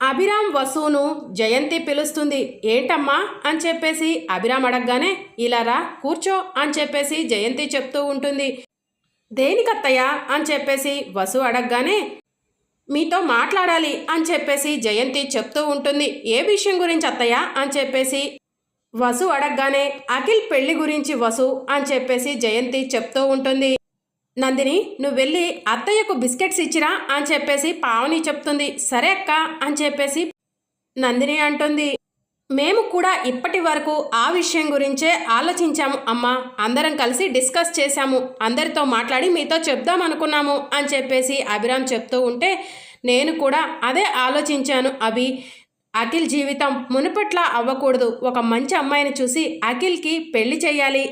అభిరామ్ వసును జయంతి పిలుస్తుంది. ఏంటమ్మా? అని చెప్పేసి అభిరామ్ అడగగానే ఇలా రా కూర్చో అని చెప్పేసి జయంతి చెప్తూ ఉంటుంది. దేనికత్తయ్య? అని చెప్పేసి వసు అడగగానే మీతో మాట్లాడాలి అని చెప్పేసి జయంతి చెప్తూ ఉంటుంది. ఏ విషయం గురించి అత్తయ్య అని చెప్పేసి వసు అడగగానే అఖిల్ పెళ్ళి గురించి వసు అని చెప్పేసి జయంతి చెప్తూ ఉంటుంది. నందిని నువ్వు వెళ్ళి అత్తయ్యకు బిస్కెట్స్ ఇచ్చిరా అని చెప్పేసి పావని చెప్తుంది. సరే అక్క అని చెప్పేసి నందిని అంటుంది. మేము కూడా ఇప్పటి వరకు ఆ విషయం గురించే ఆలోచించాము అమ్మా. అందరం కలిసి డిస్కస్ చేశాము. అందరితో మాట్లాడి మీతో చెప్దాం అనుకున్నాము అని చెప్పేసి అభిరామ్ చెప్తూ ఉంటే నేను కూడా అదే ఆలోచించాను అభి. అఖిల్ జీవితం మునుపట్లా అవ్వకూడదు. ఒక మంచి అమ్మాయిని చూసి అఖిల్కి పెళ్ళి చేయాలి.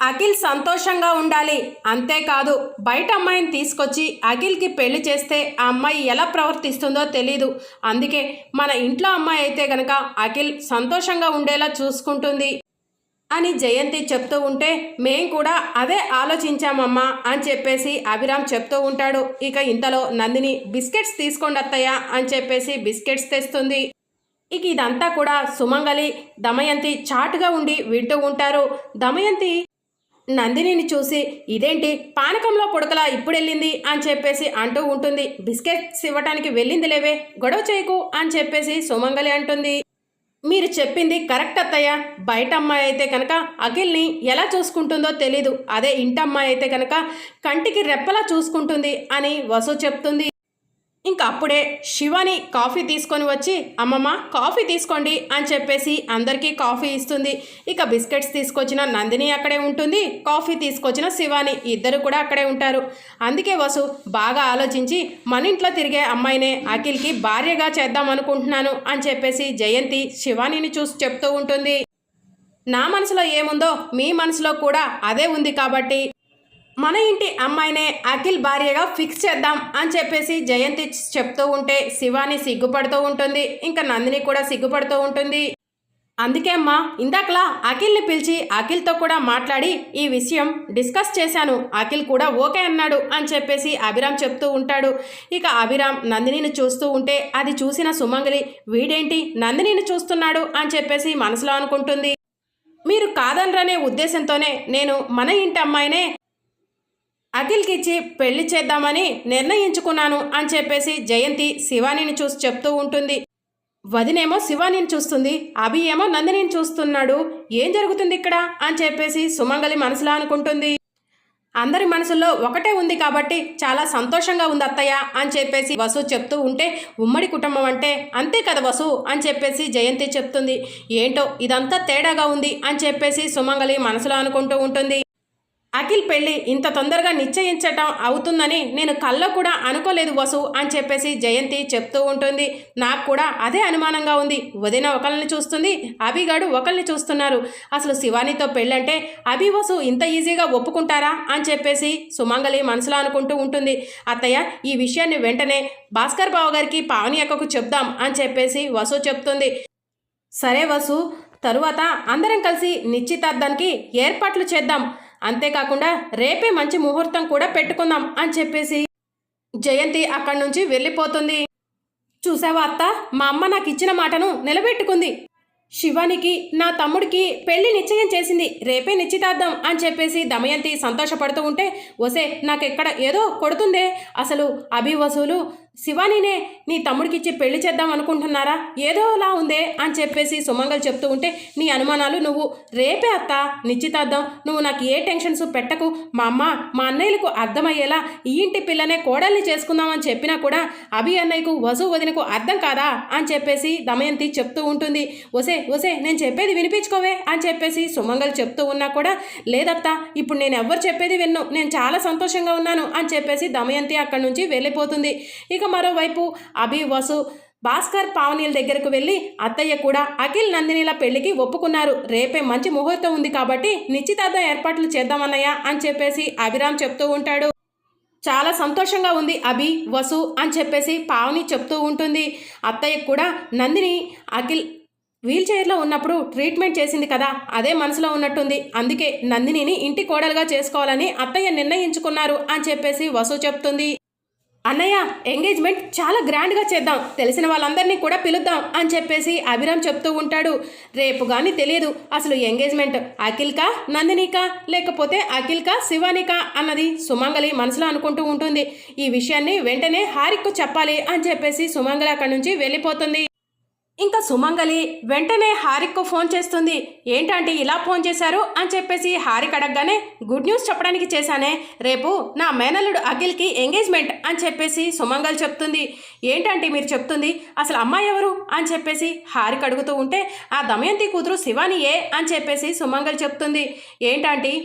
అఖిల్ సంతోషంగా ఉండాలి. అంతేకాదు బయట అమ్మాయిని తీసుకొచ్చి అఖిల్కి పెళ్ళి చేస్తే ఆ అమ్మాయి ఎలా ప్రవర్తిస్తుందో తెలీదు. అందుకే మన ఇంట్లో అమ్మాయి అయితే గనక అఖిల్ సంతోషంగా ఉండేలా చూసుకుంటుంది అని జయంతి చెప్తూ ఉంటే మేం కూడా అదే ఆలోచించామమ్మా అని చెప్పేసి అభిరామ్ చెప్తూ ఉంటాడు. ఇక ఇంతలో నందిని బిస్కెట్స్ తీసుకోండి అత్తయ్య అని చెప్పేసి బిస్కెట్స్ తెస్తుంది. ఇక ఇదంతా కూడా సుమంగలి దమయంతి చాటుగా ఉండి వింటూ ఉంటారు. దమయంతి నందినిని చూసి ఇదేంటి? పానకంలో పుడకలా ఇప్పుడు వెళ్ళింది అని చెప్పేసి అంటూ ఉంటుంది. బిస్కెట్స్ ఇవ్వటానికి వెళ్ళింది లేవే గొడవ చేయకు అని చెప్పేసి సుమంగలి అంటుంది. మీరు చెప్పింది కరెక్ట్ అత్తయ్య. బయట అమ్మాయి అయితే కనుక అఖిల్ని ఎలా చూసుకుంటుందో తెలీదు. అదే ఇంటమ్మాయి అయితే కనుక కంటికి రెప్పలా చూసుకుంటుంది అని వసు చెప్తుంది. ఇంకా అప్పుడే శివాని కాఫీ తీసుకొని వచ్చి అమ్మమ్మ కాఫీ తీసుకోండి అని చెప్పేసి అందరికీ కాఫీ ఇస్తుంది. ఇక బిస్కెట్స్ తీసుకొచ్చిన నందిని అక్కడే ఉంటుంది కాఫీ తీసుకొచ్చిన శివాని ఇద్దరు కూడా అక్కడే ఉంటారు. అందుకే వసు బాగా ఆలోచించి మన ఇంట్లో తిరిగే అమ్మాయినే అఖిల్కి భార్యగా చేద్దాం అనుకుంటున్నాను అని చెప్పేసి జయంతి శివానిని చూసి చెప్తూ ఉంటుంది. నా మనసులో ఏముందో మీ మనసులో కూడా అదే ఉంది కాబట్టి మన ఇంటి అమ్మాయినే అఖిల్ భార్యగా ఫిక్స్ చేద్దాం అని చెప్పేసి జయంతి చెప్తూ ఉంటే శివాని సిగ్గుపడుతూ ఉంటుంది. ఇంకా నందిని కూడా సిగ్గుపడుతూ ఉంటుంది. అందుకే అమ్మా ఇందాకలా అఖిల్ని పిలిచి అఖిల్తో కూడా మాట్లాడి ఈ విషయం డిస్కస్ చేశాను. అఖిల్ కూడా ఓకే అన్నాడు అని చెప్పేసి అభిరామ్ చెప్తూ ఉంటాడు. ఇక అభిరామ్ నందినిని చూస్తూ ఉంటే అది చూసిన సుమంగలి వీడేంటి నందినిని చూస్తున్నాడు? అని చెప్పేసి మనసులో అనుకుంటుంది. మీరు కాదనరనే ఉద్దేశంతోనే నేను మన ఇంటి అమ్మాయినే అఖిల్కి ఇచ్చి పెళ్ళి చేద్దామని నిర్ణయించుకున్నాను అని చెప్పేసి జయంతి శివానిని చూసి చెప్తూ ఉంటుంది. వదినేమో శివానిని చూస్తుంది అభి ఏమో నందినిని చూస్తున్నాడు. ఏం జరుగుతుంది ఇక్కడ? అని చెప్పేసి సుమంగలి మనసులో అనుకుంటుంది. అందరి మనసుల్లో ఒకటే ఉంది కాబట్టి చాలా సంతోషంగా ఉంది అత్తయ్య అని చెప్పేసి వసు చెప్తూ ఉంటే ఉమ్మడి కుటుంబం అంటే అంతే కదా వసు అని చెప్పేసి జయంతి చెప్తుంది. ఏంటో ఇదంతా తేడాగా ఉంది అని చెప్పేసి సుమంగలి మనసులో అనుకుంటూ ఉంటుంది. అఖిల్ పెళ్ళి ఇంత తొందరగా నిశ్చయించటం అవుతుందని నేను కళ్ళ కూడా అనుకోలేదు వసు అని చెప్పేసి జయంతి చెప్తూ ఉంటుంది. నాకు కూడా అదే అనుమానంగా ఉంది. వదిన ఒకరిని చూస్తుంది అభిగాడు ఒకరిని చూస్తున్నారు. అసలు శివానితో పెళ్ళంటే అభి వసు ఇంత ఈజీగా ఒప్పుకుంటారా అని చెప్పేసి సుమంగలి మనసులో అనుకుంటూ ఉంటుంది. అత్తయ్య ఈ విషయాన్ని వెంటనే భాస్కర్ బావ గారికి పావని అక్కకు చెప్దాం అని చెప్పేసి వసు చెప్తుంది. సరే వసు తరువాత అందరం కలిసి నిశ్చితార్థానికి ఏర్పాట్లు చేద్దాం. అంతేకాకుండా రేపే మంచి ముహూర్తం కూడా పెట్టుకుందాం అని చెప్పేసి జయంతి అక్కడి నుంచి వెళ్ళిపోతుంది. చూసావా అత్త? మా అమ్మ నాకు ఇచ్చిన మాటను నిలబెట్టుకుంది. శివానికి నా తమ్ముడికి పెళ్ళి నిశ్చయం చేసింది. రేపే నిశ్చితార్థం అని చెప్పేసి దమయంతి సంతోషపడుతూ ఉంటే వసే నాకెక్కడ ఏదో కొడుతుందే. అసలు అభి వసూలు శివానినే నీ తమ్ముడికిచ్చి పెళ్ళి చేద్దాం అనుకుంటున్నారా? ఏదోలా ఉందే అని చెప్పేసి సుమంగల్ చెప్తూ ఉంటే నీ అనుమానాలు నువ్వు రేపే అత్త నిశ్చితార్థం. నువ్వు నాకు ఏ టెన్షన్స్ పెట్టకు. మా అమ్మ మా అన్నయ్యలకు అర్థమయ్యేలా ఈ ఇంటి పిల్లనే కోడల్ని చేసుకుందామని చెప్పినా కూడా అభి అన్నయ్యకు వసు వదినకు అర్థం కాదా అని చెప్పేసి దమయంతి చెప్తూ ఉంటుంది. ఒసే ఒసే నేను చెప్పేది వినిపించుకోవే అని చెప్పేసి సుమంగల్ చెప్తూ ఉన్నా కూడా లేదత్తా ఇప్పుడు నేను ఎవ్వరు చెప్పేది విన్ను. నేను చాలా సంతోషంగా ఉన్నాను అని చెప్పేసి దమయంతి అక్కడి నుంచి వెళ్ళిపోతుంది. ఇక మరోవైపు అభి వసు భాస్కర్ పావనీల దగ్గరకు వెళ్ళి అత్తయ్య కూడా అఖిల్ నందినిల పెళ్ళికి ఒప్పుకున్నారు. రేపే మంచి ముహూర్తం ఉంది కాబట్టి నిశ్చితార్థం ఏర్పాట్లు చేద్దామన్నయ్య అని చెప్పేసి అభిరామ్ చెప్తూ ఉంటాడు. చాలా సంతోషంగా ఉంది అభి వసు అని చెప్పేసి పావని చెప్తూ ఉంటుంది. అత్తయ్య కూడా నందిని అఖిల్ వీల్ చైర్లో ఉన్నప్పుడు ట్రీట్మెంట్ చేసింది కదా అదే మనసులో ఉన్నట్టుంది. అందుకే నందినిని ఇంటి కోడలుగా చేసుకోవాలని అత్తయ్య నిర్ణయించుకున్నారు అని చెప్పేసి వసు చెప్తుంది. అన్నయ్య ఎంగేజ్మెంట్ చాలా గ్రాండ్గా చేద్దాం. తెలిసిన వాళ్ళందరినీ కూడా పిలుద్దాం అని చెప్పేసి అభిరామ్ చెప్తూ ఉంటాడు. రేపు కానీ తెలియదు అసలు ఎంగేజ్మెంట్ అఖిల్కా నందినికా లేకపోతే అఖిల్కా శివానికా అన్నది సుమంగలి మనసులో అనుకుంటూ ఉంటుంది. ఈ విషయాన్ని వెంటనే హారిక్కు చెప్పాలి అని చెప్పేసి సుమంగలి అక్కడి నుంచి వెళ్ళిపోతుంది. ఇంకా సుమంగలి వెంటనే హారిక్కు ఫోన్ చేస్తుంది. ఏంటంటే ఇలా ఫోన్ చేశారు అని చెప్పేసి హారిక్ అడగగానే గుడ్ న్యూస్ చెప్పడానికి చేశానే. రేపు నా మేనల్లుడు అఖిల్కి ఎంగేజ్మెంట్ అని చెప్పేసి సుమంగల్ చెప్తుంది. ఏంటంటే మీరు చెప్తుంది? అసలు అమ్మాయి ఎవరు? అని చెప్పేసి హారిక్ అడుగుతూ ఉంటే ఆ దమయంతి కూతురు శివానియే అని చెప్పేసి సుమంగల్ చెప్తుంది. ఏంటంటే?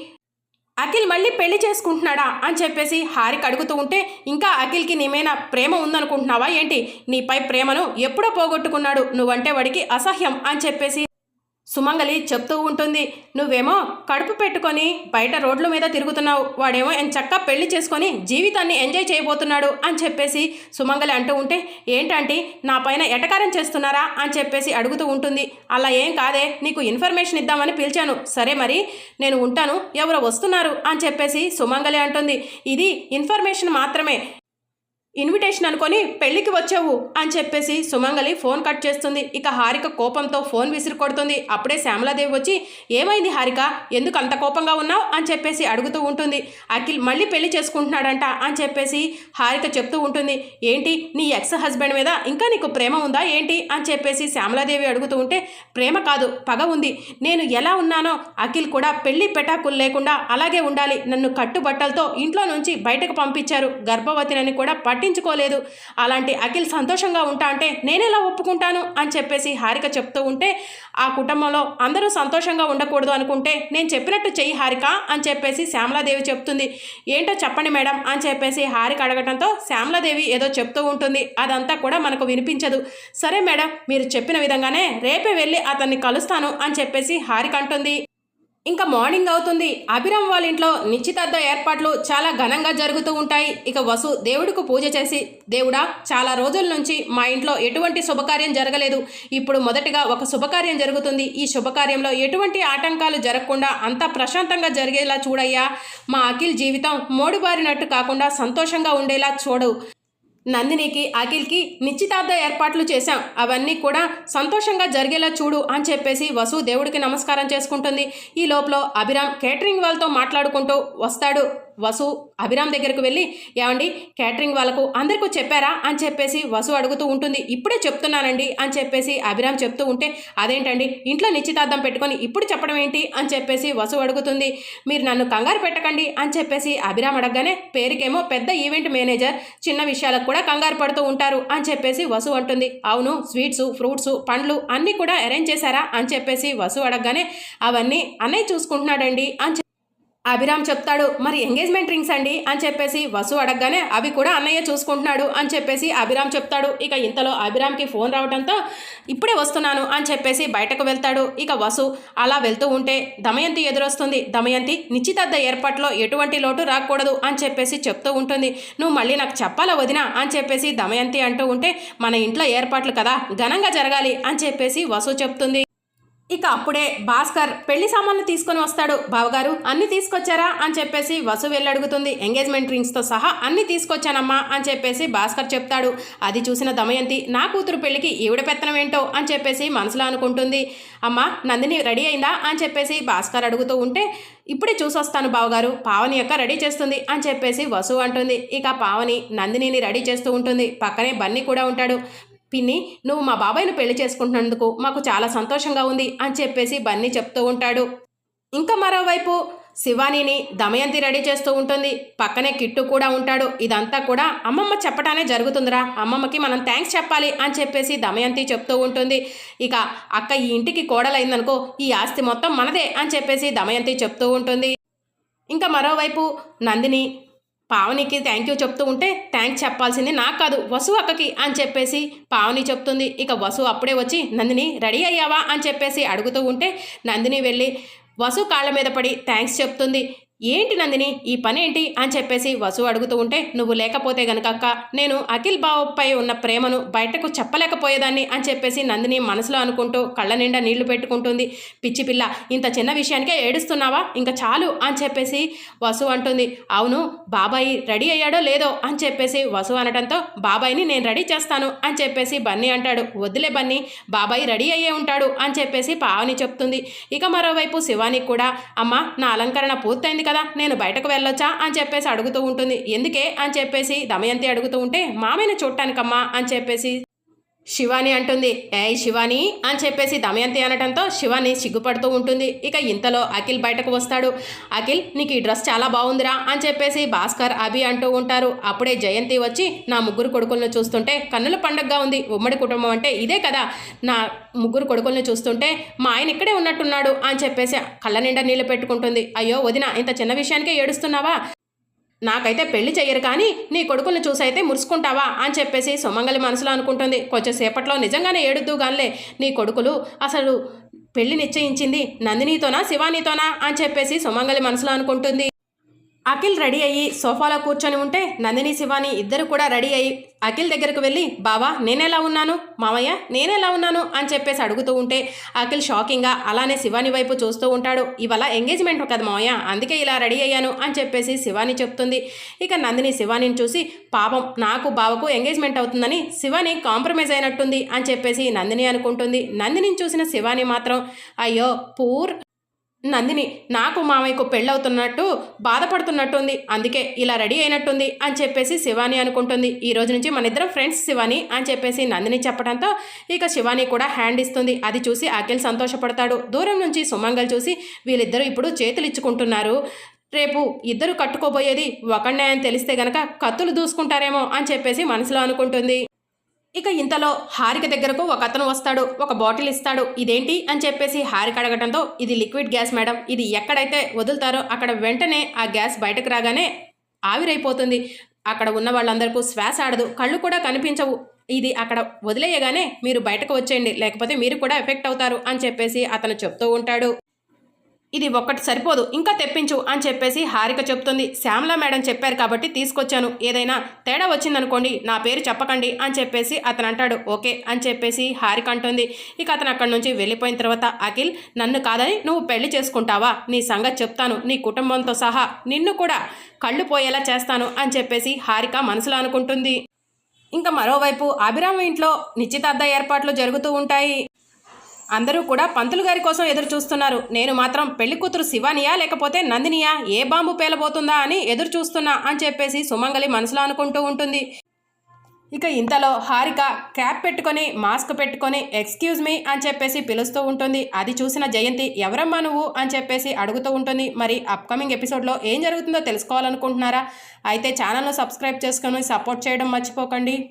అఖిల్ మళ్ళీ పెళ్ళి చేసుకుంటున్నాడా అని చెప్పేసి హారిక్ అడుగుతూ ఉంటే ఇంకా అఖిల్కి నీమైనా ప్రేమ ఉందనుకుంటున్నావా ఏంటి? నీపై ప్రేమను ఎప్పుడో పోగొట్టుకున్నాడు నువ్వంటే వాడికి అసహ్యం అని చెప్పేసి సుమంగలి చెప్తూ ఉంటుంది నువ్వేమో కడుపు పెట్టుకొని బయట రోడ్ల మీద తిరుగుతున్నావు వాడేమో చక్క పెళ్ళి చేసుకొని జీవితాన్ని ఎంజాయ్ చేయబోతున్నాడు అని చెప్పేసి సుమంగలి అంటూ ఉంటే ఏంటంటే నా పైన ఎటకారం చేస్తున్నారా? అని చెప్పేసి అడుగుతూ ఉంటుంది. అలా ఏం కాదే నీకు ఇన్ఫర్మేషన్ ఇద్దామని పిలిచాను. సరే మరి నేను ఉంటాను ఎవరో వస్తున్నారు అని చెప్పేసి సుమంగలి అంటుంది. ఇది ఇన్ఫర్మేషన్ మాత్రమే. ఇన్విటేషన్ అనుకొని పెళ్ళికి వచ్చావు అని చెప్పేసి సుమంగలి ఫోన్ కట్ చేస్తుంది. ఇక హారిక కోపంతో ఫోన్ విసిరి కొడుతుంది. అప్పుడే శ్యామలాదేవి వచ్చి ఏమైంది హారిక? ఎందుకు అంత కోపంగా ఉన్నావు? అని చెప్పేసి అడుగుతూ ఉంటుంది. అఖిల్ మళ్ళీ పెళ్ళి చేసుకుంటున్నాడంట అని చెప్పేసి హారిక చెప్తూ ఉంటుంది. ఏంటి? నీ ఎక్స్ హస్బెండ్ మీద ఇంకా నీకు ప్రేమ ఉందా ఏంటి? అని చెప్పేసి శ్యామలాదేవి అడుగుతూ ఉంటే ప్రేమ కాదు పగ ఉంది. నేను ఎలా ఉన్నానో అఖిల్ కూడా పెళ్ళి పెటాకులు లేకుండా అలాగే ఉండాలి. నన్ను కట్టుబట్టలతో ఇంట్లో నుంచి బయటకు పంపించారు. గర్భవతినని కూడా పట్టి పట్టించుకోలేదు. అలాంటి అఖిల్ సంతోషంగా ఉంటా అంటే నేనేలా ఒప్పుకుంటాను? అని చెప్పేసి హారిక చెప్తూ ఉంటే ఆ కుటుంబంలో అందరూ సంతోషంగా ఉండకూడదు అనుకుంటే నేను చెప్పినట్టు చెయ్యి హారిక అని చెప్పేసి శ్యామలాదేవి చెప్తుంది. ఏంటో చెప్పండి మేడం అని చెప్పేసి హారిక అడగటంతో శ్యామలాదేవి ఏదో చెప్తూ ఉంటుంది. అదంతా కూడా మనకు వినిపించదు. సరే మేడం మీరు చెప్పిన విధంగానే రేపే వెళ్ళి అతన్ని కలుస్తాను అని చెప్పేసి హారిక అంటుంది. ఇంకా మార్నింగ్ అవుతుంది. అభిరామ్ వాళ్ళ ఇంట్లో నిశ్చితార్థ ఏర్పాట్లు చాలా ఘనంగా జరుగుతూ ఉంటాయి. ఇక వసు దేవుడికి పూజ చేసి దేవుడా చాలా రోజుల నుంచి మా ఇంట్లో ఎటువంటి శుభకార్యం జరగలేదు. ఇప్పుడు మొదటిగా ఒక శుభకార్యం జరుగుతుంది. ఈ శుభకార్యంలో ఎటువంటి ఆటంకాలు జరగకుండా అంతా ప్రశాంతంగా జరిగేలా చూడయ్యా. మా అఖిల్ జీవితం మోడుబారినట్టు కాకుండా సంతోషంగా ఉండేలా చూడు. నందినికి అఖిల్కి నిశ్చితార్థ ఏర్పాట్లు చేశాం. అవన్నీ కూడా సంతోషంగా జరిగేలా చూడు అని చెప్పేసి వసు దేవుడికి నమస్కారం చేసుకుంటుంది. ఈ లోపల అభిరామ్ కేటరింగ్ వాళ్ళతో మాట్లాడుకుంటూ వస్తాడు. వసు అభిరామ్ దగ్గరకు వెళ్ళి ఏమండి క్యాటరింగ్ వాళ్ళకు అందరికీ చెప్పారా? అని చెప్పేసి వసు అడుగుతూ ఉంటుంది. ఇప్పుడే చెప్తున్నానండి అని చెప్పేసి అభిరామ్ చెప్తూ ఉంటే అదేంటండి ఇంట్లో నిశ్చితార్థం పెట్టుకొని ఇప్పుడు చెప్పడం ఏంటి? అని చెప్పేసి వసు అడుగుతుంది. మీరు నన్ను కంగారు పెట్టకండి అని చెప్పేసి అభిరామ్ అడగగానే పేరుకేమో పెద్ద ఈవెంట్ మేనేజర్ చిన్న విషయాలకు కూడా కంగారు పడుతూ ఉంటారు అని చెప్పేసి వసు అంటుంది. అవును స్వీట్స్ ఫ్రూట్స్ పండ్లు అన్నీ కూడా అరేంజ్ చేశారా? అని చెప్పేసి వసు అడగగానే అవన్నీ అన్నయ్య చూసుకుంటున్నాడండి అని అభిరామ్ చెప్తాడు మరి ఎంగేజ్మెంట్ రింగ్స్ అండి? అని చెప్పేసి వసు అడగగానే అవి కూడా అన్నయ్య చూసుకుంటున్నాడు అని చెప్పేసి అభిరామ్ చెప్తాడు. ఇక ఇంతలో అభిరామ్కి ఫోన్ రావడంతో ఇప్పుడే వస్తున్నాను అని చెప్పేసి బయటకు వెళ్తాడు. ఇక వసు అలా వెళ్తూ ఉంటే దమయంతి ఎదురొస్తుంది. దమయంతి నిశ్చితార్థ ఏర్పాట్లో ఎటువంటి లోటు రాకూడదు అని చెప్పేసి చెప్తూ ఉంటుంది. నువ్వు మళ్ళీ నాకు చెప్పాలా వదినా? అని చెప్పేసి దమయంతి అంటూ ఉంటే మన ఇంట్లో ఏర్పాట్లు కదా ఘనంగా జరగాలి అని చెప్పేసి వసు చెప్తుంది. ఇక అప్పుడే భాస్కర్ పెళ్ళి సామాన్లు తీసుకొని వస్తాడు. బావగారు అన్ని తీసుకొచ్చారా? అని చెప్పేసి వసు వెళ్ళడుగుతుంది. ఎంగేజ్మెంట్ రింగ్స్తో సహా అన్ని తీసుకొచ్చానమ్మా అని చెప్పేసి భాస్కర్ చెప్తాడు. అది చూసిన దమయంతి నా కూతురు పెళ్ళికి ఈవిడ పెత్తనం ఏంటో? అని చెప్పేసి మనసులో అనుకుంటుంది. అమ్మ నందిని రెడీ అయిందా? అని చెప్పేసి భాస్కర్ అడుగుతూ ఉంటే ఇప్పుడే చూసొస్తాను బావగారు పావని యొక్క రెడీ చేస్తుంది అని చెప్పేసి వసు అంటుంది. ఇక పావని నందినిని రెడీ చేస్తూ ఉంటుంది. పక్కనే బన్నీ కూడా ఉంటాడు. పిన్ని నువ్వు మా బాబాయ్ను పెళ్ళి చేసుకుంటున్నందుకు మాకు చాలా సంతోషంగా ఉంది అని చెప్పేసి బన్నీ చెప్తూ ఉంటాడు. ఇంకా మరోవైపు శివానీని దమయంతి రెడీ చేస్తూ ఉంటుంది. పక్కనే కిట్టు కూడా ఉంటాడు. ఇదంతా కూడా అమ్మమ్మ చెప్పటానే జరుగుతుందిరా. అమ్మమ్మకి మనం థ్యాంక్స్ చెప్పాలి అని చెప్పేసి దమయంతి చెప్తూ ఉంటుంది. ఇక అక్క ఈ ఇంటికి కోడలైందనుకో ఈ ఆస్తి మొత్తం మనదే అని చెప్పేసి దమయంతి చెప్తూ ఉంటుంది. ఇంకా మరోవైపు నందిని పావనికి థ్యాంక్ యూ చెప్తూ ఉంటే థ్యాంక్స్ చెప్పాల్సింది నాకు కాదు వసు అక్కకి అని చెప్పేసి పావని చెప్తుంది. ఇక వసు అప్పుడే వచ్చి నందిని రెడీ అయ్యావా? అని చెప్పేసి అడుగుతూ ఉంటే నందిని వెళ్ళి వసు కాళ్ళ మీద పడి థ్యాంక్స్ చెప్తుంది. ఏంటి నందిని? ఈ పనేంటి? అని చెప్పేసి వసు అడుగుతూ ఉంటే నువ్వు లేకపోతే గనకక్క నేను అఖిల్ బావపై ఉన్న ప్రేమను బయటకు చెప్పలేకపోయేదాన్ని అని చెప్పేసి నందిని మనసులో అనుకుంటూ కళ్ళ నిండా నీళ్ళు పెట్టుకుంటుంది. పిచ్చి పిల్ల ఇంత చిన్న విషయానికే ఏడుస్తున్నావా? ఇంకా చాలు అని చెప్పేసి వసు అంటుంది. అవును బాబాయ్ రెడీ అయ్యాడో లేదో అని చెప్పేసి వసు అనడంతో బాబాయ్ని నేను రెడీ చేస్తాను అని చెప్పేసి బన్నీ అంటాడు. వద్దులే బన్నీ బాబాయ్ రెడీ అయ్యే ఉంటాడు అని చెప్పేసి పావని చెప్తుంది. ఇక మరోవైపు శివానికి కూడా అమ్మ నా అలంకరణ పూర్తయింది కదా నేను బయటకు వెళ్ళొచ్చా అని చెప్పేసి అడుగుతూ ఉంటుంది. ఎందుకే అని చెప్పేసి దమయంతి అడుగుతూ ఉంటే మామయ్యని చూడటానికమ్మా అని చెప్పేసి శివాని అంటుంది. ఏయ్ శివాని అని చెప్పేసి దమయంతి అనటంతో శివాని సిగ్గుపడుతూ ఉంటుంది. ఇక ఇంతలో అఖిల్ బయటకు వస్తాడు. అఖిల్ నీకు ఈ డ్రెస్ చాలా బాగుందిరా అని చెప్పేసి భాస్కర్ అభి అంటూ ఉంటారు. అప్పుడే జయంతి వచ్చి నా ముగ్గురు కొడుకులను చూస్తుంటే కన్నుల పండగగా ఉంది. ఉమ్మడి కుటుంబం అంటే ఇదే కదా. నా ముగ్గురు కొడుకులను చూస్తుంటే మా ఆయన ఇక్కడే ఉన్నట్టున్నాడు అని చెప్పేసి కళ్ళ నిండా నీళ్ళు పెట్టుకుంటుంది. అయ్యో వదిన ఇంత చిన్న విషయానికే ఏడుస్తున్నావా? నాకైతే పెళ్ళి చెయ్యరు కానీ నీ కొడుకుల్ని చూసైతే మురుసుకుంటావా అని చెప్పేసి సుమంగలి మనసులో అనుకుంటుంది. కొంచెం సేపట్లో నిజంగానే ఏడుద్దు గానిలే. నీ కొడుకులు అసలు పెళ్ళి నిశ్చయించింది నందినితోనా శివానీతోనా అని చెప్పేసి సుమంగలి మనసులో అనుకుంటుంది. అఖిల్ రెడీ అయ్యి సోఫాలో కూర్చొని ఉంటే నందిని శివాని ఇద్దరు కూడా రెడీ అయ్యి అఖిల్ దగ్గరకు వెళ్ళి బావా నేనెలా ఉన్నాను? మామయ్య నేనెలా ఉన్నాను? అని చెప్పేసి అడుగుతూ ఉంటే అఖిల్ షాకింగ్గా అలానే శివాని వైపు చూస్తూ ఉంటాడు. ఇవాళ ఎంగేజ్మెంట్ కదా మామయ్య అందుకే ఇలా రెడీ అయ్యాను అని చెప్పేసి శివాని చెప్తుంది. ఇక నందిని శివానిని చూసి పాపం నాకు బావకు ఎంగేజ్మెంట్ అవుతుందని శివాని కాంప్రమైజ్ అయినట్టుంది అని చెప్పేసి నందిని అనుకుంటుంది. నందిని చూసిన శివాని మాత్రం అయ్యో పూర్ నందిని నాకు మామయ్యకు పెళ్ళవుతున్నట్టు బాధపడుతున్నట్టుంది అందుకే ఇలా రెడీ అయినట్టుంది అని చెప్పేసి శివాని అనుకుంటుంది. ఈ రోజు నుంచి మన ఇద్దరం ఫ్రెండ్స్ శివాని అని చెప్పేసి నందిని చెప్పడంతో ఇక శివాని కూడా హ్యాండ్ ఇస్తుంది. అది చూసి అఖిల్ సంతోషపడతాడు. దూరం నుంచి సుమంగల్ చూసి వీళ్ళిద్దరూ ఇప్పుడు చేతులు ఇచ్చుకుంటున్నారు. రేపు ఇద్దరు కట్టుకోబోయేది ఒకళ్ళే అని తెలిస్తే గనక కత్తులు దూసుకుంటారేమో అని చెప్పేసి మనసులో అనుకుంటుంది. ఇక ఇంతలో హారిక దగ్గరకు ఒక అతను వస్తాడు ఒక బాటిల్ ఇస్తాడు. ఇదేంటి అని చెప్పేసి హారిక అడగటంతో ఇది లిక్విడ్ గ్యాస్ మేడం ఇది ఎక్కడైతే వదులుతారో అక్కడ వెంటనే ఆ గ్యాస్ బయటకు రాగానే ఆవిరైపోతుంది. అక్కడ ఉన్న వాళ్ళందరికీ శ్వాస ఆడదు కళ్ళు కూడా కనిపించవు. ఇది అక్కడ వదిలేయగానే మీరు బయటకు వచ్చేయండి లేకపోతే మీరు కూడా ఎఫెక్ట్ అవుతారు అని చెప్పేసి అతను చెప్తూ ఉంటాడు. ఇది ఒక్కటి సరిపోదు ఇంకా తెప్పించు అని చెప్పేసి హారిక చెప్తుంది. శ్యామలా మేడం చెప్పారు కాబట్టి తీసుకొచ్చాను. ఏదైనా తేడా వచ్చిందనుకోండి నా పేరు చెప్పకండి అని చెప్పేసి అతను అంటాడు ఓకే అని చెప్పేసి హారిక అంటుంది. ఇక అతను అక్కడి నుంచి వెళ్ళిపోయిన తర్వాత అఖిల్ నన్ను కాదని నువ్వు పెళ్ళి చేసుకుంటావా? నీ సంగతి చెప్తాను. నీ కుటుంబంతో సహా నిన్ను కూడా కళ్ళు పోయేలా చేస్తాను అని చెప్పేసి హారిక మనసులో అనుకుంటుంది. ఇంకా మరోవైపు అభిరామ ఇంట్లో నిశ్చితార్థ ఏర్పాట్లు జరుగుతూ ఉంటాయి. అందరూ కూడా పంతులు గారి కోసం ఎదురు చూస్తున్నారు. నేను మాత్రం పెళ్ళి కూతురు శివానియా లేకపోతే నందినియా ఏ బాంబు పేలబోతుందా అని ఎదురు చూస్తున్నా అని చెప్పేసి సుమంగలి మనసులో అనుకుంటూ ఉంటుంది. ఇక ఇంతలో హారిక క్యాప్ పెట్టుకొని మాస్క్ పెట్టుకొని ఎక్స్క్యూజ్ మీ అని చెప్పేసి పిలుస్తూ ఉంటుంది. అది చూసిన జయంతి ఎవరమ్మా నువ్వు అని చెప్పేసి అడుగుతూ ఉంటుంది. మరి అప్కమింగ్ ఎపిసోడ్లో ఏం జరుగుతుందో తెలుసుకోవాలనుకుంటున్నారా? అయితే ఛానల్ను సబ్స్క్రైబ్ చేసుకొని సపోర్ట్ చేయడం మర్చిపోకండి.